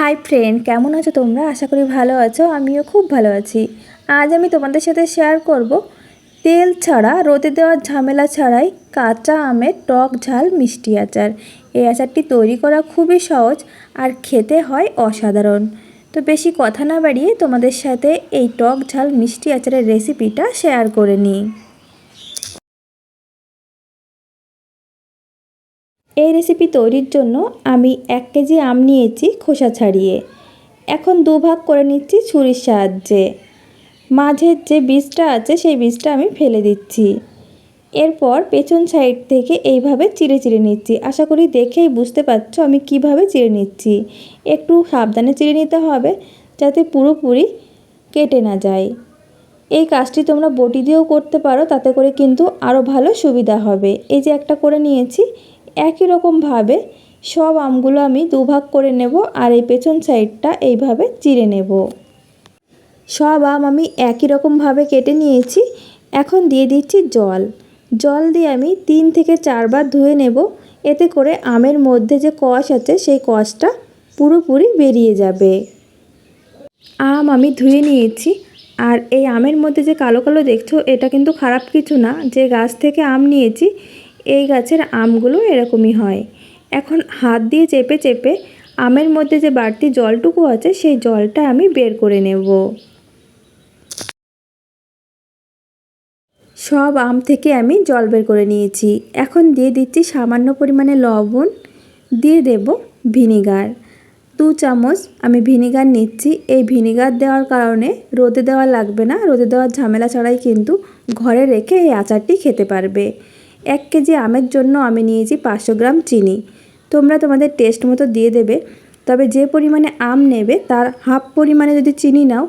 Hi friend কেমন আছো তোমরা? আশা করি ভালো আছো। আমিও খুব ভালো আছি। আজ আমি তোমাদের সাথে শেয়ার করব তেল ছাড়া, রোদে দেওয়ার ঝামেলা ছাড়াই কাঁচা আমের টক ঝাল মিষ্টি আচার। এই আচারটি তৈরি করা খুবই সহজ আর খেতে হয় অসাধারণ। তো বেশি কথা না বাড়িয়ে তোমাদের সাথে এই টক ঝাল মিষ্টি আচারের রেসিপিটা শেয়ার করে নিই। এই রেসিপি তৈরির জন্য আমি এক কেজি আম নিয়েছি খোসা ছাড়িয়ে। এখন দুভাগ করে নিচ্ছি ছুরির সাহায্যে। মাঝের যে বীজটা আছে সেই বীজটা আমি ফেলে দিচ্ছি। এরপর পেছন সাইড থেকে এইভাবে চিড়ে চিড়ে নিচ্ছি। আশা করি দেখেই বুঝতে পারছ আমি কীভাবে চিড়ে নিচ্ছি। একটু সাবধানে চিড়ে নিতে হবে যাতে পুরোপুরি কেটে না যায়। এই কাজটি তোমরা বটি দিয়েও করতে পারো, তাতে করে কিন্তু আরও ভালো সুবিধা হবে। এই যে একটা করে নিয়েছি একই রকমভাবে সব আমগুলো আমি দুভাগ করে নেব আর এই পেছন সাইডটা এইভাবে চিড়ে নেব। সব আম আমি একই রকমভাবে কেটে নিয়েছি। এখন দিয়ে দিচ্ছি জল। জল দিয়ে আমি তিন থেকে চারবার ধুয়ে নেব। এতে করে আমের মধ্যে যে কষ আছে সেই কষটা পুরোপুরি বেরিয়ে যাবে। আম আমি ধুয়ে নিয়েছি। আর এই আমের মধ্যে যে কালো কালো দেখছ, এটা কিন্তু খারাপ কিছু না। যে গাছ থেকে আম নিয়েছি এই গাছের আমগুলো এরকমই হয়। এখন হাত দিয়ে চেপে চেপে আমের মধ্যে যে বাড়তি জলটুকু আছে, সেই জলটা আমি বের করে নেব। সব আম থেকে আমি জল বের করে নিয়েছি। এখন দিয়ে দিচ্ছি সামান্য পরিমাণে লবণ, দিয়ে দেব ভিনিগার। দু চামচ আমি ভিনিগার নিচ্ছি। এই ভিনিগার দেওয়ার কারণে রোদে দেওয়া লাগবে না। রোদে দেওয়ার ঝামেলা ছাড়াই কিন্তু ঘরে রেখে এই আচারটি খেতে পারবে। এক কেজি আমের জন্য আমি নিয়েছি পাঁচশো গ্রাম চিনি। তোমরা তোমাদের টেস্ট মতো দিয়ে দেবে। তবে যে পরিমাণে আম নেবে, তার হাফ পরিমাণে যদি চিনি নাও,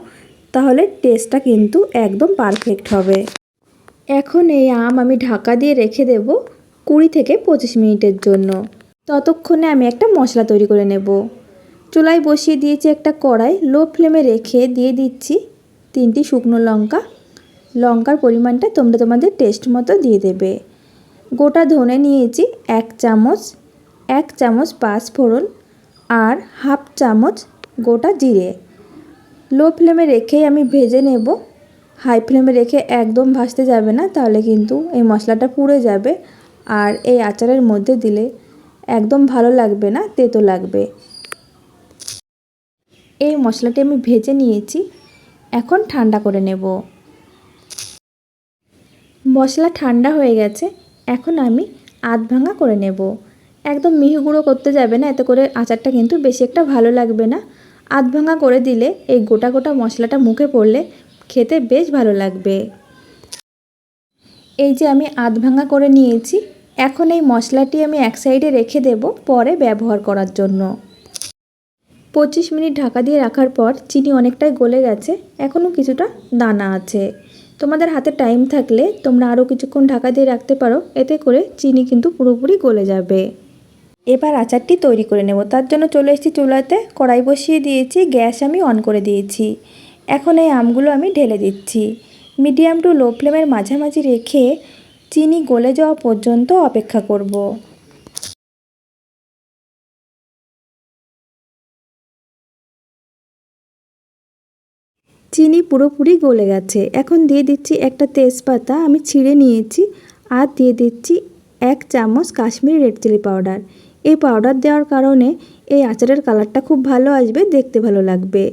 তাহলে টেস্টটা কিন্তু একদম পারফেক্ট হবে। এখন এই আম আমি ঢাকা দিয়ে রেখে দেব কুড়ি থেকে পঁচিশ মিনিটের জন্য। ততক্ষণে আমি একটা মশলা তৈরি করে নেব। চুলায় বসিয়ে দিয়েছি একটা কড়াই, লো ফ্লেমে রেখে দিয়ে দিচ্ছি তিনটি শুকনো লঙ্কা। লঙ্কার পরিমাণটা তোমরা তোমাদের টেস্ট মতো দিয়ে দেবে। গোটা ধনে নিয়েছি এক চামচ এক চামচ পাঁচ ফোড়ন আর হাফ চামচ গোটা জিরে। লো ফ্লেমে রেখেই আমি ভেজে নেব। হাই ফ্লেমে রেখে একদম ভাজতে যাবে না, তাহলে কিন্তু এই মশলাটা পুড়ে যাবে আর এই আচারের মধ্যে দিলে একদম ভালো লাগবে না, তেতো লাগবে। এই মশলাটি আমি ভেজে নিয়েছি, এখন ঠান্ডা করে নেব। মশলা ঠান্ডা হয়ে গেছে এখন আমি আধ ভাঙা করে নেব। একদম মিহি গুঁড়ো করতে যাবে না, এতে করে আচারটা কিন্তু বেশি একটা ভালো লাগবে না। আধ ভাঙা করে দিলে এই গোটা গোটা মশলাটা মুখে পড়লে খেতে বেশ ভালো লাগবে। এই যে আমি আধ ভাঙা করে নিয়েছি, এখন এই মশলাটি আমি এক সাইডে রেখে দেব পরে ব্যবহার করার জন্য। পঁচিশ মিনিট ঢাকা দিয়ে রাখার পর চিনি অনেকটাই গলে গেছে, এখনও কিছুটা দানা আছে। তোমাদের হাতে টাইম থাকলে তোমরা আরও কিছুক্ষণ ঢাকা দিয়ে রাখতে পারো, এতে করে চিনি কিন্তু পুরোপুরি গলে যাবে। এবার আচারটি তৈরি করে নেব। তার জন্য চলে এসেছি চুলাতে। কড়াই বসিয়ে দিয়েছি, গ্যাস আমি অন করে দিয়েছি। এখন এই আমগুলো আমি ঢেলে দিচ্ছি। মিডিয়াম টু লো ফ্লেমের মাঝামাঝি রেখে চিনি গলে যাওয়া পর্যন্ত অপেক্ষা করব। চিনি পুরোপুরি গলে গেছে। এখন দিয়ে দিচ্ছি একটা তেজপাতা, আমি ছিঁড়ে নিয়েছি আর দিয়ে দিচ্ছি এক চামচ কাশ্মীরি রেড চিলি পাউডার এই পাউডার দেওয়ার কারণে এই আচারের কালারটা খুব ভালো আসবে, দেখতে ভালো লাগবে।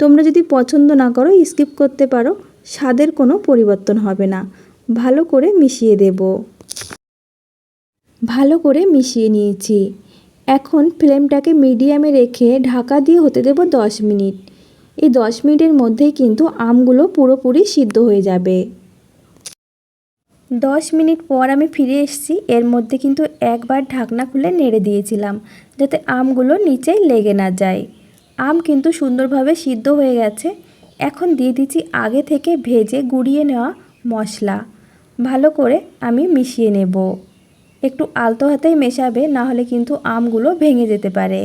তোমরা যদি পছন্দ না করো স্কিপ করতে পারো, স্বাদের কোনো পরিবর্তন হবে না। ভালো করে মিশিয়ে দেব। ভালো করে মিশিয়ে নিয়েছি। এখন ফ্লেমটাকে মিডিয়ামে রেখে ঢাকা দিয়ে হতে দেব দশ মিনিট। এই দশ মিনিটের মধ্যেই কিন্তু আমগুলো পুরোপুরি সিদ্ধ হয়ে যাবে। দশ মিনিট পর আমি ফিরে এসেছি। এর মধ্যে কিন্তু একবার ঢাকনা খুলে নেড়ে দিয়েছিলাম যাতে আমগুলো নিচে লেগে না যায়। আম কিন্তু সুন্দরভাবে সিদ্ধ হয়ে গেছে। এখন দিয়ে দিচ্ছি আগে থেকে ভেজে গুঁড়িয়ে নেওয়া মশলা। ভালো করে আমি মিশিয়ে নেব। একটু আলতো হাতেই মেশাবে, না হলে কিন্তু আমগুলো ভেঙে যেতে পারে।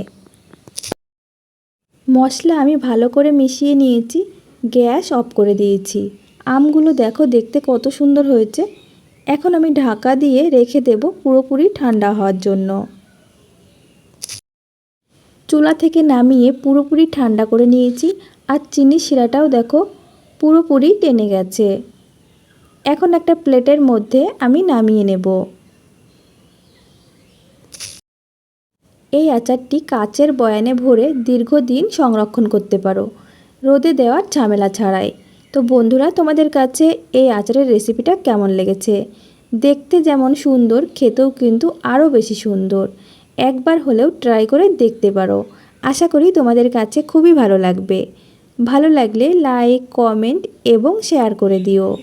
মশলা আমি ভালো করে মিশিয়ে নিয়েছি, গ্যাস অফ করে দিয়েছি। আমগুলো দেখো দেখতে কত সুন্দর হয়েছে। এখন আমি ঢাকা দিয়ে রেখে দেব পুরোপুরি ঠান্ডা হওয়ার জন্য। চুলা থেকে নামিয়ে পুরোপুরি ঠান্ডা করে নিয়েছি আর চিনির শিরাটাও দেখো পুরোপুরি টেনে গেছে। এখন একটা প্লেটের মধ্যে আমি নামিয়ে নেব। এই আচারটি কাচের বয়ানে ভরে দীর্ঘদিন সংরক্ষণ করতে পারো। রোদে দেওয়ার ঝামেলা ছাড়াই। তো বন্ধুরা, তোমাদের কাছে এই আচারের রেসিপিটা কেমন লেগেছে? দেখতে যেমন সুন্দর, খেতেও কিন্তু আরও বেশি সুন্দর। একবার হলেও ট্রাই করে দেখতে পারো। আশা করি তোমাদের কাছে খুবই ভালো লাগবে। ভালো লাগলে লাইক, কমেন্ট এবং শেয়ার করে দিও।